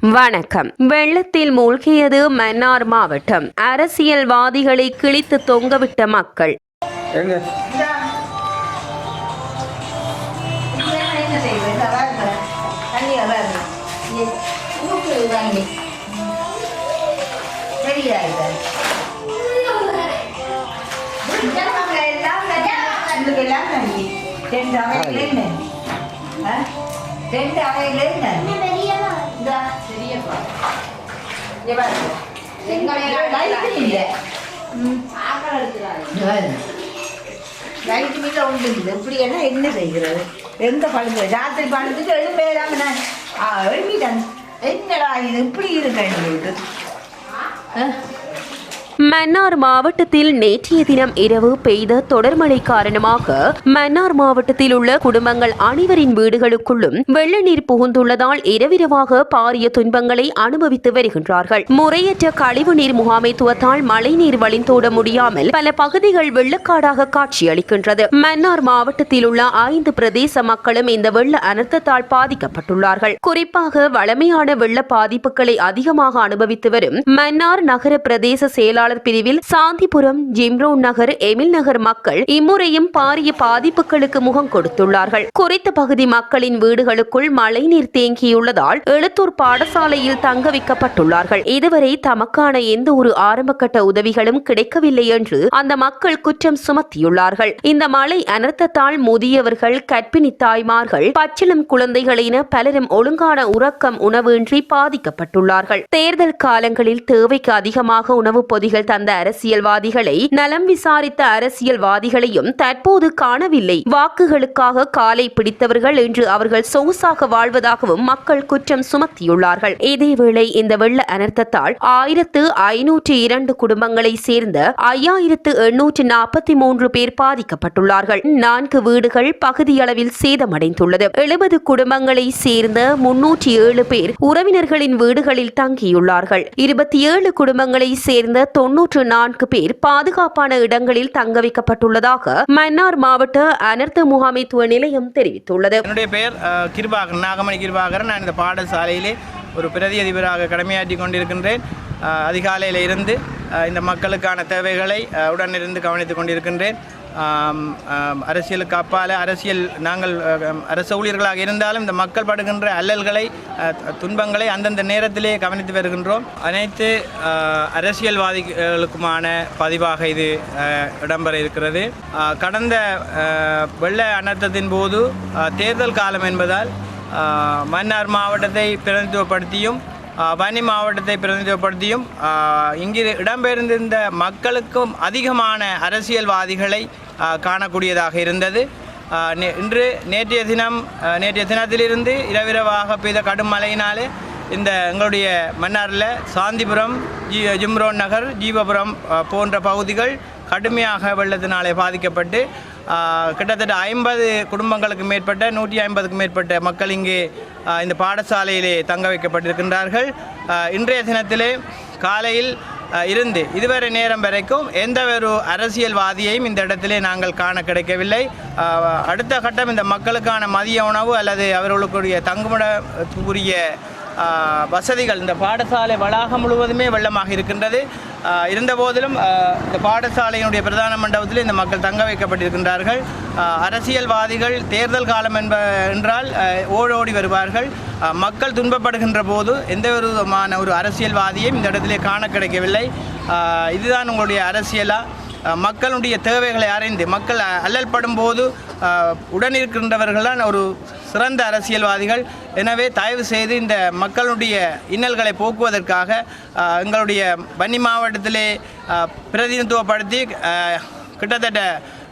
வணக்கம். வெள்ளத்தில் மூழ்கியது மன்னார் மாவட்டம். அரசியல்வாதிகளை கிழித்து தொங்கவிட்ட மக்கள். எல்லாம் ரெண்டு அவையில. இங்க பாருங்க. லைட் மீல ஒன்று இல்லை இப்படி எல்லாம் என்ன செய்கிறது எந்த பழுது ராத்திரி பழுதுட்டு எழுப்ப இல்லாம நான் எழுப்பிட்டேன் என்னடா இது இப்படி இருக்கேன் மன்னார் மாவட்டத்தில் நேற்றைய தினம் இரவு பெய்த தொடர்மழை காரணமாக மன்னார் மாவட்டத்தில் உள்ள குடும்பங்கள் அனைவரின் வீடுகளுக்குள்ளும் வெள்ள நீர் புகுந்துள்ளதால் இரவிரவாக பாரிய துன்பங்களை அனுபவித்து வருகின்றார்கள். முறையற்ற கழிவுநீர் முகாமைத்துவத்தால் மழைநீர் வழிந்தோட முடியாமல் பல பகுதிகள் வெள்ளக்காடாக காட்சியளிக்கின்றது. மன்னார் மாவட்டத்தில் உள்ள ஐந்து பிரதேச மக்களும் இந்த வெள்ள அனர்த்தத்தால் பாதிக்கப்பட்டுள்ளார்கள். குறிப்பாக வளமையான வெள்ள பாதிப்புகளை அதிகமாக அனுபவித்து வரும் மன்னார் நகர பிரதேச செயலாளர் பிரிவில் சாந்திபுரம் ஜிம்ரோன் நகர் எமில் நகர் மக்கள் இம்முறையும் பாரிய பாதிப்புகளுக்கு முகம் கொடுத்துள்ளார்கள். குறித்த பகுதி மக்களின் வீடுகளுக்குள் மழைநீர் தேங்கியுள்ளதால் எழுத்தூர் பாடசாலையில் தங்க வைக்கப்பட்டுள்ளார்கள். இதுவரை தமக்கான எந்த ஒரு ஆரம்பகட்ட உதவிகளும் கிடைக்கவில்லை என்று அந்த மக்கள் குற்றம் சுமத்தியுள்ளார்கள். இந்த மழை அனர்த்தத்தால் முதியவர்கள் கர்ப்பிணி தாய்மார்கள் பச்சிளம் குழந்தைகள் என பலரும் ஒழுங்கான உறக்கம் உணவின்றி பாதிக்கப்பட்டுள்ளார்கள். தேர்தல் காலங்களில் தேவைக்கு அதிகமாக உணவு பொதி பொதிகள் தந்த அரசியல்வாதிகளை நலம் விசாரித்த அரசியல்வாதிகளையும் தற்போது காணவில்லை. வாக்குகளுக்காக காலை பிடித்தவர்கள் என்று அவர்கள் சொகுசாக வாழ்வதாகவும் மக்கள் குற்றம் சுமத்தியுள்ளார்கள். இதேவேளை இந்த வெள்ள அனர்த்தத்தால் ஆயிரத்து ஐநூற்று இரண்டு குடும்பங்களை சேர்ந்த ஐயாயிரத்து எண்ணூற்று நாற்பத்தி மூன்று பேர் பாதிக்கப்பட்டுள்ளார்கள். நான்கு வீடுகள் பகுதியளவில் சேதமடைந்துள்ளது. எழுபது குடும்பங்களை சேர்ந்த முன்னூற்றி ஏழு பேர் உறவினர்களின் வீடுகளில் தங்கியுள்ளார்கள். இருபத்தி ஏழு குடும்பங்களை சேர்ந்த தொன்னூற்று நான்கு பேர் பாதுகாப்பான இடங்களில் தங்க வைக்கப்பட்டுள்ளதாக மன்னார் மாவட்ட அனர்த்த முகாமைத்துவ நிலையம் தெரிவித்துள்ளது. என்னுடைய பெயர் கிருபாகரன் நாகமணி கிருபாகரன். நான் இந்த பாடசாலையிலே ஒரு பிரதி அதிபராக கடமையாற்றி கொண்டிருக்கின்றேன் அதிகாலையில் இருந்து இந்த மக்களுக்கான தேவைகளை உடனிருந்து கவனித்துக் கொண்டிருக்கின்றேன். அரசியலுக்கு அப்பால் அரசியல் நாங்கள் அரசு ஊழியர்களாக இருந்தாலும் இந்த மக்கள் படுகின்ற அல்லல்களை துன்பங்களை அந்தந்த நேரத்திலே கவனித்து வருகின்றோம். அனைத்து அரசியல்வாதிகளுக்குமான பதிவாக இது இடம்பெற இருக்கிறது. கடந்த வெள்ள அனர்த்தத்தின் போது தேர்தல் காலம் என்பதால் மன்னார் மாவட்டத்தை பிரதிநிதித்துவப்படுத்தியும் வன்னி மாவட்டத்தை பிரதிநிதிப்படுத்தியும் இங்கு இடம்பெயர்ந்திருந்த மக்களுக்கும் அதிகமான அரசியல்வாதிகளை காணக்கூடியதாக இருந்தது. நே- இன்று நேற்றைய தினம் நேற்றைய தினத்திலிருந்து இரவிரவாக பெய்த கடும் மழையினாலே இந்த எங்களுடைய மன்னாரில் சாந்திபுரம் ஜி ஜிம்ரோன் நகர் ஜீவபுரம் போன்ற பகுதிகள் கடுமையாக வெள்ளத்தினாலே பாதிக்கப்பட்டு கிட்டத்தட்ட ஐம்பது குடும்பங்களுக்கு மேற்பட்ட நூற்றி ஐம்பதுக்கும் மேற்பட்ட மக்கள் இங்கே இந்த பாடசாலையிலே தங்க வைக்கப்பட்டிருக்கின்றார்கள். இன்றைய தினத்திலே காலையில் இருந்து இதுவரை நேரம் வரைக்கும் எந்த ஒரு அரசியல்வாதியையும் இந்த இடத்திலே நாங்கள் காண கிடைக்கவில்லை. அடுத்த கட்டம் இந்த மக்களுக்கான மதிய உணவு அல்லது அவர்களுக்குரிய தங்குமிடத்துக்குரிய வசதிகள் இந்த பாடசாலை வளாகம் முழுவதுமே வெள்ளமாக இருக்கின்றது. இருந்தபோதிலும் இந்த பாடசாலையினுடைய பிரதான மண்டபத்தில் இந்த மக்கள் தங்க வைக்கப்பட்டிருக்கின்றார்கள். அரசியல்வாதிகள் தேர்தல் காலம் என்ப என்றால் ஓடோடி வருவார்கள். மக்கள் துன்பப்படுகின்ற போது எந்த விதமான ஒரு அரசியல்வாதியையும் இந்த இடத்திலே காண கிடைக்கவில்லை. இதுதான் உங்களுடைய அரசியலா? மக்களுடைய தேவைகளை அறிந்து மக்கள் அல்லல் படும் போது அஹ், ஒரு சிறந்த அரசியல்வாதிகள். எனவே தயவு செய்து இந்த மக்களுடைய இன்னல்களை போக்குவதற்காக எங்களுடைய வன்னி மாவட்டத்திலே பிரதிநிதித்துவப்படுத்தி கிட்டத்தட்ட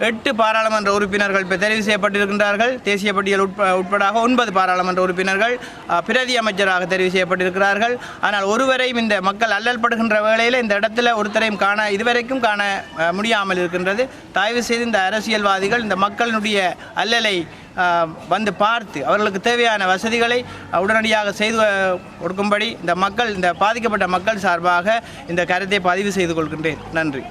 எட்டு பாராளுமன்ற உறுப்பினர்கள் இப்போ தெரிவு செய்யப்பட்டிருக்கின்றார்கள். தேசிய பட்டியல் உட்ப உட்படாக ஒன்பது பாராளுமன்ற உறுப்பினர்கள் பிரதி அமைச்சராக தெரிவு செய்யப்பட்டிருக்கிறார்கள். ஆனால் ஒருவரையும் இந்த மக்கள் அல்லல்படுகின்ற வேளையில் இந்த இடத்துல ஒருத்தரையும் காண இதுவரைக்கும் காண முடியாமல் இருக்கின்றது. தயவு செய்து இந்த அரசியல்வாதிகள் இந்த மக்களினுடைய அல்லலை வந்து பார்த்து அவர்களுக்கு தேவையான வசதிகளை உடனடியாக செய்து கொடுக்கும்படி இந்த மக்கள் இந்த பாதிக்கப்பட்ட மக்கள் சார்பாக இந்த கருத்தை பதிவு செய்து கொள்கின்றேன். நன்றி.